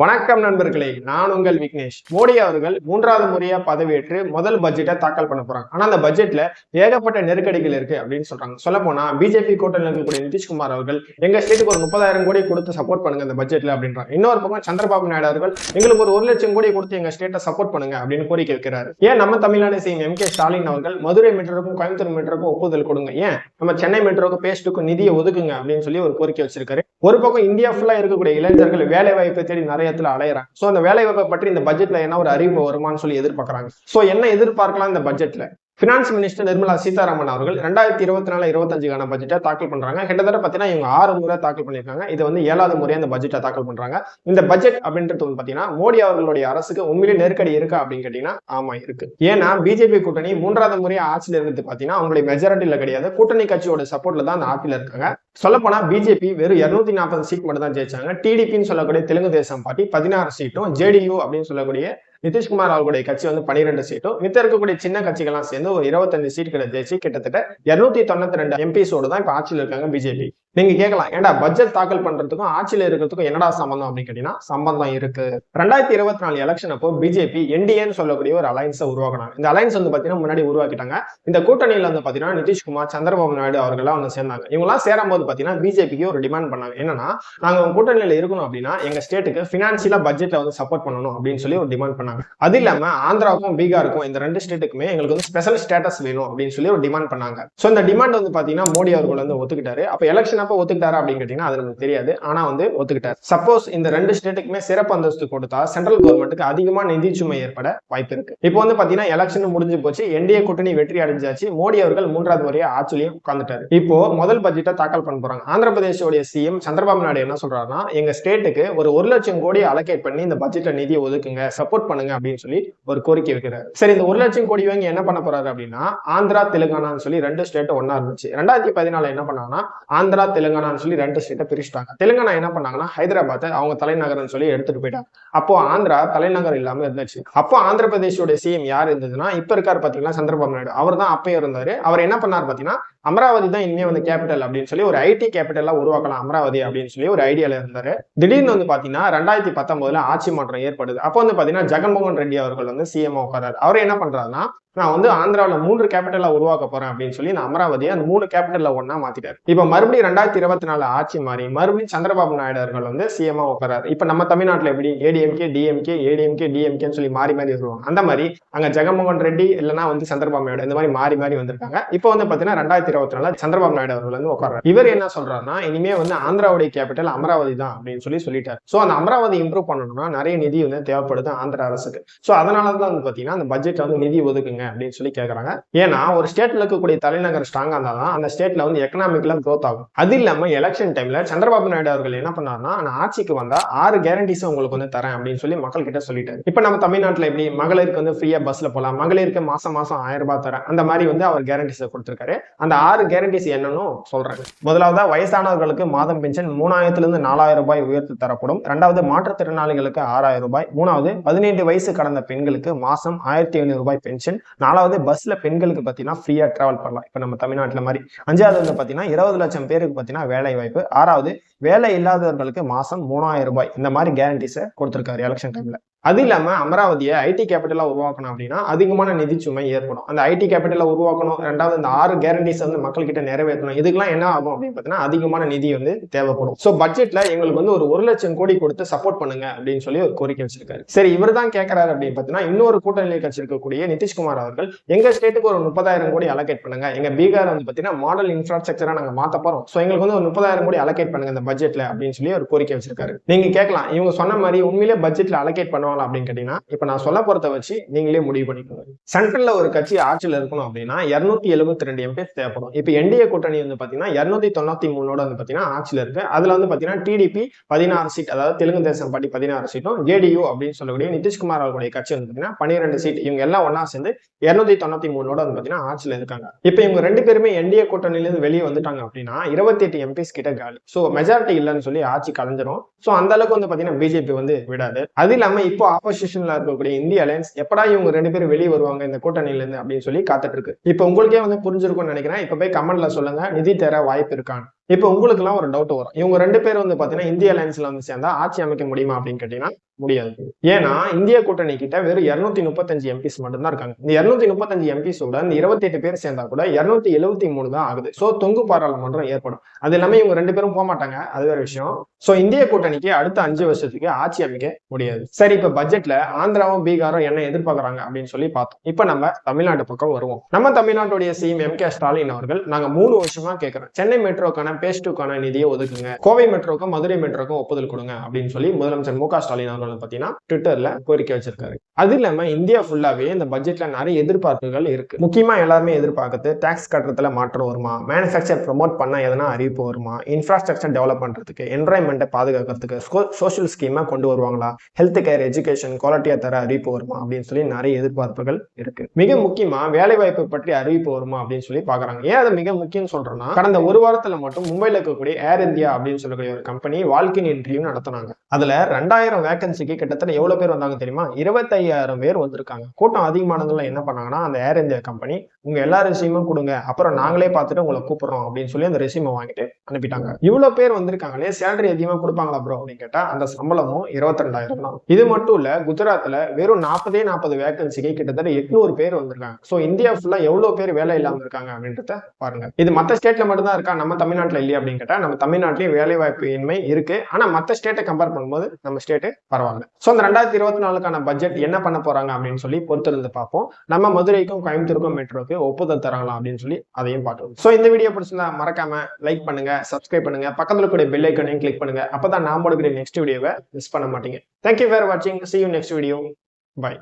வணக்கம் நண்பர்களே நான் உங்கள் விக்னேஷ். மோடி அவர்கள் மூன்றாவது முறையா பதவியேற்று முதல் பட்ஜெட்டை தாக்கல் பண்ண போறாங்க. ஆனா அந்த பட்ஜெட்ல ஏகப்பட்ட நெருக்கடிகள் இருக்கு அப்படின்னு சொல்றாங்க. சொல்ல போனா பிஜேபி கூட்டணியில் இருக்கக்கூடிய நிதிஷ்குமார் அவர்கள் எங்க ஸ்டேட்டுக்கு ஒரு முப்பதாயிரம் கோடி கொடுத்து சப்போர்ட் பண்ணுங்க இந்த பட்ஜெட்ல அப்படின்றாங்க இன்னொரு பக்கம் சந்திரபாபு நாயுடு அவர்கள் எங்களுக்கு ஒரு ஒரு லட்சம் கோடி கொடுத்து எங்க ஸ்டேட்டை சப்போர்ட் பண்ணுங்க அப்படின்னு கோரிக்கை வைக்கிறாரு ஏன் நம்ம Tamil Nadu CM M K Stalin அவர்கள் மதுரை மீட்டருக்கும் கோயம்புத்தூர் மீட்டருக்கும் ஒப்புதல் கொடுங்க. ஏன்? நம்ம சென்னை மெட்ரோக்கு பேஸ்டுக்கும் நிதியை ஒதுக்குங்க அப்படின்னு சொல்லி ஒரு கோரிக்கை வச்சிருக்காரு. ஒரு பக்கம் இந்தியா ஃபுல்லா இருக்கக்கூடிய இளைஞர்கள் வேலை வாய்ப்பை தேடி நிறைய இடத்துல அலையறாங்க. சோ அந்த வேலை வாய்ப்பை பற்றி இந்த பட்ஜெட்ல என்ன ஒரு அறிவு வருமான்னு சொல்லி எதிர்பார்க்கறாங்க. சோ என்ன எதிர்பார்க்கலாம் இந்த பட்ஜெட்ல பினான்ஸ் மினிஸ்டர் நிர்மலா சீதாராமன் அவர்கள் ரெண்டாயிரத்தி இருபத்தி நாலு இருபத்தஞ்சுக்கான பட்ஜெட்டை தாக்கல் பண்றாங்க. கிட்டத்தட்ட பாத்தீங்கன்னா இவங்க ஆறு முறை தாக்கல் பண்ணியிருக்காங்க. இது வந்து ஏழாவது முறையாக இந்த பட்ஜெட்டை தாக்கல் பண்றாங்க. இந்த பட்ஜெட் அப்படின்றது வந்து பாத்தீங்கன்னா மோடி அவர்களுடைய அரசுக்கு உண்மையிலே நெருக்கடி இருக்கா அப்படின்னு கேட்டீங்கன்னா ஆமா இருக்கு. ஏன்னா பிஜேபி கூட்டணி மூன்றாவது முறை ஆட்சியில் இருந்து பாத்தீங்கன்னா அவங்களுடைய மெஜாரிட்டியில கிடையாது. கூட்டணி கட்சியோட சப்போர்ட்ல தான் அந்த ஆட்சியில் இருக்காங்க. சொல்லப்போனா பிஜேபி வெறும் இருநூத்தி நாற்பது சீட் மட்டும் தான் ஜெயிச்சாங்க டிடிபின்னு சொல்லக்கூடிய தெலுங்கு தேசம் பார்ட்டி பதினாறு சீட்டும் ஜேடியு அப்படின்னு சொல்லக்கூடிய நிதிஷ்குமார் அவர்களுடைய கட்சி வந்து பனிரெண்டு சீட்டும் மித்த இருக்கக்கூடிய சின்ன கட்சிகள்லாம் சேர்ந்து ஒரு இருபத்தஞ்சு சீட்டுகளை ஜெயிச்சு கிட்டத்தட்ட இருநூத்தி தொண்ணூத்தி ரெண்டு எம்பிஸோடு தான் இப்ப ஆட்சியில் இருக்காங்க பிஜேபி. நீங்க கேட்கலாம் ஏன்டா பட்ஜெட் தாக்கல் பண்றதுக்கும் ஆட்சியில இருக்கிறதுக்கும் என்னடா சம்பந்தம் அப்படின்னு கேட்டீங்கன்னா சம்பந்தம் இருக்கு. ரெண்டாயிரத்தி இருபத்தி நாலு எலெக்ஷன் அப்போ பிஜேபி என்டிஏன்னு சொல்லக்கூடிய ஒரு அலைன்ஸை உருவாக்கணும் இந்த அலைன்ஸ் வந்து பாத்தீங்கன்னா முன்னாடி உருவாக்கிட்டாங்க. இந்த கூட்டணியில வந்து பாத்தீங்கன்னா நிதிஷ்குமார் சந்திரபாபு நாயுடு அவர்கள்லாம் வந்து சேர்ந்தாங்க. இவங்கலாம் சேரும் போது பாத்தீங்கன்னா பிஜேபிக்கு ஒரு டிமாண்ட் பண்ணாங்க. என்னன்னா நாங்க கூட்டணியில இருக்கணும் அப்படின்னா எங்க ஸ்டேட்டுக்கு பினான்சியலா பட்ஜெட்ல வந்து சப்போர்ட் பண்ணணும் அப்படின்னு சொல்லி ஒரு டிமாண்ட் பண்ணாங்க. அது இல்லாம ஆந்திராவுக்கும் பீகாருக்கும் இந்த ரெண்டு ஸ்டேட்டுக்குமே எங்களுக்கு வந்து ஸ்பெஷல் ஸ்டேட்டஸ் வேணும் அப்படின்னு சொல்லி ஒரு டிமாண்ட் பண்ணாங்க. சோ இந்த டிமாண்ட் வந்து பாத்தீங்கன்னா மோடி அவர்கள் வந்து ஒத்துக்கிட்டாரு. அப்ப எலெக்ஷன் அப்ப ஒத்துக்கிட்டாரா அப்படின்னு கேட்டீங்கன்னா அது நமக்கு தெரியாது. ஆனா வந்து ஒத்துக்கிட்டாரு. சப்போஸ் இந்த ரெண்டு ஸ்டேட்டுக்குமே சிறப்பு அந்தஸ்து கொடுத்தா சென்ட்ரல் கவர்மெண்ட்டுக்கு அதிகமா நிதி சுமை ஏற்பட வாய்ப்பு இருக்கு. இப்போ வந்து பாத்தீங்கன்னா எலெக்ஷன் முடிஞ்சு போச்சு. என்டிஏ கூட்டணி வெற்றி அடைஞ்சாச்சு. மோடி அவர்கள் மூன்றாவது முறையா ஆட்சியிலையும் உட்கார்ந்துட்டாரு. இப்போ முதல் பட்ஜெட்டை தாக்கல் பண்ண போறாங்க. ஆந்திர பிரதேசோடைய சிஎம் சந்திரபாபு நாயுடு என்ன சொல்றாருன்னா எங்க ஸ்டேட்டுக்கு ஒரு ஒரு லட்சம் கோடி அலோகேட் பண்ணி இந்த பட்ஜெட்ல நிதியை ஒதுக்குங்க. சப்போர்ட் பண்ணுங்க அப்படின்னு சொல்லி ஒரு கோரிக்கை வைக்கிறாரு. சரி இந்த ஒரு லட்சம் கோடி வாங்கி என்ன பண்ண போறாரு அப்படின்னா ஆந்திரா தெலுங்கானான்னு சொல்லி ரெண்டு ஸ்டேட் ஒன்னா இருந்துச்சு. ரெண்டாயிரத்தி பதினாலு என்ன பண்ணாங்கன்னா ஆந்திரா தெலுங்கானான்னு சொல்லி ரெண்டு ஸ்டேட்டை பிரிச்சுட்டாங்க. தெலுங்கானா என்ன பண்ணாங்கன்னா ஹைதராபாத்தை அவங்க தலைநகர்னு சொல்லி எடுத்துட்டு போயிட்டாங்க. அப்போ ஆந்திரா தலைநகர் இல்லாம இருந்துச்சு. அப்போ ஆந்திர பிரதேஷோட சிஎம் யார் இருந்ததுன்னா இப்ப இருக்காரு பாத்தீங்கன்னா சந்திரபாபு நாயுடு. அவர் தான் அப்பயும் இருந்தாரு. அவர் என்ன பண்ணார் பாத்தீங்கன்னா அமராவதி தான் இனிமே வந்து கேபிட்டல் அப்படின்னு சொல்லி ஒரு ஐடி கேபிட்டலா உருவாக்கலாம் அமராவதி அப்படின்னு சொல்லி ஒரு ஐடியால இருந்தாரு. திடீர்னு வந்து பாத்தீங்கன்னா ரெண்டாயிரத்தி பத்தொன்பதுல ஆட்சி மாற்றம் ஏற்படுது. அப்போ வந்து பாத்தீங்கன்னா ஜெகன்மோகன் ரெட்டி அவர்கள் வந்து சிஎம் உட்காராரு அவர் என்ன பண்றாருன்னா நான் வந்து ஆந்திராவில் மூன்று கேபிட்டலாக உருவாக்க போறேன் அப்படின்னு சொல்லி நான் அமராவதியை அந்த மூணு கேபிட்டலில் ஒன்றா மாத்திட்டாரு. இப்போ மறுபடியும் ரெண்டாயிரத்தி இருபத்தி நாலு ஆட்சி மாறி மறுபடியும் சந்திரபாபு நாயுடு அவர்கள் வந்து சிஎம்ஆ உட்காராரு இப்போ நம்ம தமிழ்நாட்டில் எப்படி? ஏடிஎம்கே டிஎம்கே ஏடிஎம்கே டிஎம்கேன்னு சொல்லி மாறி மாறி வருவாங்க. அந்த மாதிரி அங்கே ஜெகன்மோகன் ரெட்டி இல்லைன்னா வந்து சந்திரபாபு நாயுடு இந்த மாதிரி மாறி மாறி வந்திருக்காங்க. இப்போ வந்து பார்த்தீங்கன்னா ரெண்டாயிரத்தி இருபத்தி நாலு சந்திரபாபு நாயுடு அவர்கள் வந்து உட்காராரு இவர் என்ன சொல்றாருன்னா இனிமே வந்து ஆந்திராவுடைய கேபிட்டல் அமராவதி தான் அப்படின்னு சொல்லி சொல்லிட்டார். ஸோ அந்த அமராவதி இம்ப்ரூவ் பண்ணணும்னா நிறைய நிதி வந்து தேவைப்படுது ஆந்திரா அரசுக்கு. ஸோ அதனால தான் வந்து பார்த்தீங்கன்னா அந்த பட்ஜெட் வந்து நிதி ஒதுக்குங்க அப்படின்னு சொல்லி கேட்கறாங்க ஏன்னா ஒரு ஸ்டேட்ல இருக்கக்கூடிய தலைநகர் ஸ்ட்ராங்கா இருந்தாதான் அந்த ஸ்டேட்ல வந்து எக்கனாமிக்ல க்ரோத் ஆகும். அது இல்லாம எலெக்ஷன் டைம்ல சந்திரபாபு நாயுடு அவர்கள் என்ன பண்ணாருன்னா நான் ஆட்சிக்கு வந்தா ஆறு கேரண்டிஸ் உங்களுக்கு வந்து தரேன் அப்படின்னு சொல்லி மக்கள் கிட்ட சொல்லிட்டாரு. இப்ப நம்ம தமிழ்நாட்டுல எப்படி மகளிருக்கு வந்து ஃப்ரீயா பஸ்ல போலாம் மகளிருக்கு மாசம் மாசம் ஆயிரம் ரூபாய் தரேன் அந்த மாதிரி வந்து அவர் கேரண்டிஸ் கொடுத்திருக்காரு. அந்த ஆறு கேரண்டிஸ் என்னன்னு சொல்றாங்க முதலாவதா வயசானவர்களுக்கு மாதம் பென்ஷன் மூணாயிரத்துல இருந்து நாலாயிரம் ரூபாய் உயர்த்தி தரப்படும். ரெண்டாவது மாற்றுத்திறனாளிகளுக்கு ஆறாயிரம் ரூபாய். மூணாவது பதினெட்டு வயசு கடந்த பெண்களுக்கு மாசம் ஆயிரத்தி ஐநூறு ரூபாய் பென்ஷன் நாலாவது பஸ்ல பெண்களுக்கு பாத்தீங்கன்னா ஃப்ரீயா டிராவல் பண்ணலாம். இப்ப நம்ம தமிழ்நாட்டுல மாதிரி அஞ்சாவது வந்து பாத்தீங்கன்னா இருபது லட்சம் பேருக்கு பாத்தீங்கன்னா வேலை வாய்ப்பு. ஆறாவது வேலை இல்லாதவர்களுக்கு மாசம் மூணாயிரம் ரூபாய். இந்த மாதிரி கேரண்டிஸை கொடுத்துருக்காரு எலெக்ஷன் டைம்ல அது இல்லாமல் அமராவதியை ஐடி கேபிட்டலாக உருவாக்கணும் அப்படின்னா அதிகமான நிதி சுமை ஏற்படும். அந்த ஐடி கேபிட்டலா உருவாக்கணும். ரெண்டாவது இந்த ஆறு கேரண்டிஸ் வந்து மக்கள்கிட்ட நிறைவேற்றணும். இதுக்கெல்லாம் என்ன ஆகும் அப்படின்னு பார்த்தீங்கன்னா அதிகமான நிதி வந்து தேவைப்படும். ஸோ பட்ஜெட்ல எங்களுக்கு வந்து ஒரு ஒரு லட்சம் கோடி கொடுத்து சப்போர்ட் பண்ணுங்க அப்படின்னு சொல்லி ஒரு கோரிக்கை வச்சிருக்காரு. சரி இவர் தான் கேட்கறாரு அப்படின்னு பாத்தீங்கன்னா இன்னொரு கூட்டணி கட்சி இருக்கக்கூடிய நிதிஷ்குமார் அவர்கள் எங்க ஸ்டேட்டுக்கு ஒரு முப்பதாயிரம் கோடி அலோகேட் பண்ணுங்க. எங்க பீகார் வந்து பார்த்தீங்கன்னா மாடல் இன்ஃப்ராஸ்ட்ரக்சரா நாங்க மாத்த போறோம் ஸோ எங்களுக்கு வந்து ஒரு முப்பதாயிரம் கோடி அலோகேட் பண்ணுங்க இந்த பட்ஜெட்ல அப்படின்னு சொல்லி ஒரு கோரிக்கை வச்சிருக்காரு. நீங்க கேட்கலாம். இவங்க சொன்ன மாதிரி உண்மையிலே பட்ஜெட்ல அலோகேட் பண்ணுவாங்க அப்படின்னு கேட்டீங்கன்னா இப்ப நான் சொல்ல போறத வச்சு நீங்களே முடிவு பண்ணிக்கோங்க. சென்ட்ரல்ல ஒரு கட்சி ஆட்சியில இருக்கணும் அப்படின்னா இருநூத்தி எழுபத்தி ரெண்டு எம்பி தேவைப்படும். இப்ப என்டிஏ கூட்டணி வந்து பாத்தீங்கன்னா இருநூத்தி தொண்ணூத்தி மூணோட வந்து பாத்தீங்கன்னா ஆட்சியில இருக்கு. அதுல வந்து பாத்தீங்கன்னா டிடிபி பதினாறு சீட் அதாவது தெலுங்கு தேசம் பாட்டி பதினாறு சீட்டும் ஜேடியு அப்படின்னு சொல்லக்கூடிய நிதிஷ்குமார் அவர்களுடைய கட்சி வந்து பாத்தீங்கன்னா பன்னிரெண்டு சீட். இவங்க எல்லாம் ஒன்னா சேர்ந்து இருநூத்தி தொண்ணூத்தி மூணோட வந்து பாத்தீங்கன்னா ஆட்சியில இருக்காங்க. இப்ப இவங்க ரெண்டு பேருமே என்டிஏ கூட்டணியிலிருந்து வெளியே வந்துட்டாங்க அப்படின்னா இருபத்தி எட்டு எம்பிஸ் கிட்ட காலி. சோ மெஜாரிட்டி இல்லைன்னு சொல்லி ஆட்சி கலைஞ்சிரும். சோ அந்த அளவுக்கு வந்து பாத்தீங்கன்னா பிஜேபி வந்து விடாது. அது இல்லாம இப்ப ஆப்போசிஷன்ல இருக்கக்கூடிய இந்திய அலையன்ஸ் எப்படா இவங்க ரெண்டு பேரும் வெளியே வருவாங்க இந்த கூட்டணியில இருந்து அப்படின்னு சொல்லி காத்துட்டு இருக்கு. இப்ப உங்களுக்கே வந்து புரிஞ்சிருக்கும்னு நினைக்கிறேன். இப்ப போய் கமெண்ட்ல சொல்லுங்க. நிதி தர வாய்ப்பு இருக்கான்னு. இப்போ உங்களுக்கு எல்லாம் ஒரு டவுட் வரும். இவங்க ரெண்டு பேரும் வந்து பாத்தீங்கன்னா இந்திய அலையன்ஸ்ல வந்து சேர்ந்தா ஆட்சி அமைக்க முடியுமா அப்படின்னு கேட்டீங்கன்னா முடியாது. ஏன்னா இந்திய கூட்டணி கிட்ட வெறும் இருநூத்தி முப்பத்தஞ்சு எம்பிஸ் மட்டும்தான் இருக்காங்க. இந்த இருநூத்தி முப்பத்தஞ்சு எம்பிஸோட இந்த இருபத்தி எட்டு பேர் சேர்ந்தா கூட இருநூத்தி எழுபத்தி மூணு தான் ஆகுது. சோ தொங்கு பாராளுமன்றம் ஏற்படும். அது எல்லாமே இவங்க ரெண்டு பேரும் போக மாட்டாங்க அது வேற விஷயம். சோ இந்திய கூட்டணிக்கு அடுத்த அஞ்சு வருஷத்துக்கு ஆட்சி அமைக்க முடியாது. சரி இப்ப பட்ஜெட்ல ஆந்திராவும் பீகாரும் என்ன எதிர்பார்க்கறாங்க அப்படின்னு சொல்லி பார்த்தோம். இப்ப நம்ம தமிழ்நாடு பக்கம் வருவோம். நம்ம தமிழ்நாட்டுடைய சிஎம் எம் கே ஸ்டாலின் அவர்கள் நாங்க மூணு வருஷமா கேட்கிறோம் சென்னை மெட்ரோக்கான பேஸ் டூக்கான நிதியை ஒதுக்குங்க. கோவை மெட்ரோக்கும் மதுரை மெட்ரோக்கும் ஒப்புதல் கொடுங்க அப்படின்னு சொல்லி முதலமைச்சர் மு க ஸ்டாலின் அவர்கள் பாத்தீங்கன்னா ட்விட்டர்ல கோரிக்கை வச்சிருக்காரு. அது இல்லாம இந்தியா ஃபுல்லாவே இந்த பட்ஜெட்ல நிறைய எதிர்பார்ப்புகள் இருக்கு. முக்கியமா எல்லாருமே எதிர்பார்க்கறது டாக்ஸ் கட்டுறதுல மாற்றம் வருமா? மேனுஃபேக்சர் ப்ரொமோட் பண்ண எதனா அறிவிப்பு வருமா? இன்ஃப்ராஸ்ட்ரக்சர் டெவலப் பண்றதுக்கு என்வரன்மெண்ட்டை பாதுகாக்கிறதுக்கு சோஷியல் ஸ்கீமா கொண்டு வருவாங்களா? ஹெல்த் கேர் எஜுகேஷன் குவாலிட்டியா தர அறிவிப்பு வருமா? அப்படின்னு சொல்லி நிறைய எதிர்பார்ப்புகள் இருக்கு. மிக முக்கியமா வேலை வாய்ப்பு பற்றி அறிவிப்பு வருமா? அப்படின்னு சொல்லி பாக்குறாங்க. ஏன் அது மிக முக்கியம் சொல்றேன்னா கடந்த ஒரு வாரத்துல மட்டும் மும்பையில் இருக்கக்கூடிய ஏர் இந்தியா அப்படின்னு சொல்லக்கூடிய ஒரு கம்பெனி வாழ்க்கையின் இன்டர்வியூ நடத்தினாங்க. அதுல ரெண்டாயிரம் வேகன்சிக்கு கிட்டத்தட்ட எவ்வளவு பேர் வந்தாங்க தெரியுமா? இருபத்தையாயிரம் பேர் வந்திருக்காங்க. கூட்டம் அதிகமானதுல என்ன பண்ணாங்கன்னா அந்த ஏர் இந்தியா கம்பெனி உங்க எல்லா ரெசியூமும் கொடுங்க. அப்புறம் நாங்களே பார்த்துட்டு உங்களை கூப்பிடுறோம் அப்படின்னு சொல்லி அந்த ரெசியூமை வாங்கிட்டு அனுப்பிட்டாங்க. இவ்வளவு பேர் வந்திருக்காங்களே சேலரி அதிகமா கொடுப்பாங்களா ப்ரோ அப்படின்னு கேட்டா அந்த சம்பளமும் இருபத்தி ரெண்டாயிரம் தான். இது மட்டும் இல்ல குஜராத்ல வெறும் நாற்பதே நாற்பது வேகன்சிக்கு கிட்டத்தட்ட எட்நூறு பேர் வந்திருக்காங்க. சோ இந்தியா ஃபுல்லா எவ்வளவு பேர் வேலை இல்லாம இருக்காங்க அப்படின்றத பாருங்க. இது மத்த ஸ்டேட்ல மட்டும் தான் இருக்கா? நம்ம தமிழ்நாட்டுல இல்லையா அப்படின்னு கேட்டால் நம்ம தமிழ்நாட்டிலயும் வேலை வாய்ப்பு இன்மை இருக்கு. ஆனால் மற்ற ஸ்டேட்டை கம்பேர் பண்ணும்போது நம்ம ஸ்டேட்டு பரவாயில்ல. ஸோ அந்த ரெண்டாயிரத்தி இருபத்தி நாலுக்கான பட்ஜெட் என்ன பண்ண போறாங்க அப்படின்னு சொல்லி பொறுத்திருந்து பார்ப்போம். நம்ம மதுரைக்கும் கோயம்புத்தூருக்கும் மெட்ரோக்கு ஒப்புதல் தராங்களா அப்படின்னு சொல்லி அதையும் பார்க்கலாம். ஸோ இந்த வீடியோ பிடிச்சிருந்தா மறக்காம லைக் பண்ணுங்க சப்ஸ்கிரைப் பண்ணுங்க பக்கத்தில் இருக்கக்கூடிய பெல் ஐக்கனையும் கிளிக் பண்ணுங்க. அப்பதான் நான் போடக்கூடிய நெக்ஸ்ட் வீடியோவை மிஸ் பண்ண மாட்டீங்க. தேங்க்யூ ஃபார் வாட்சிங் see you next video bye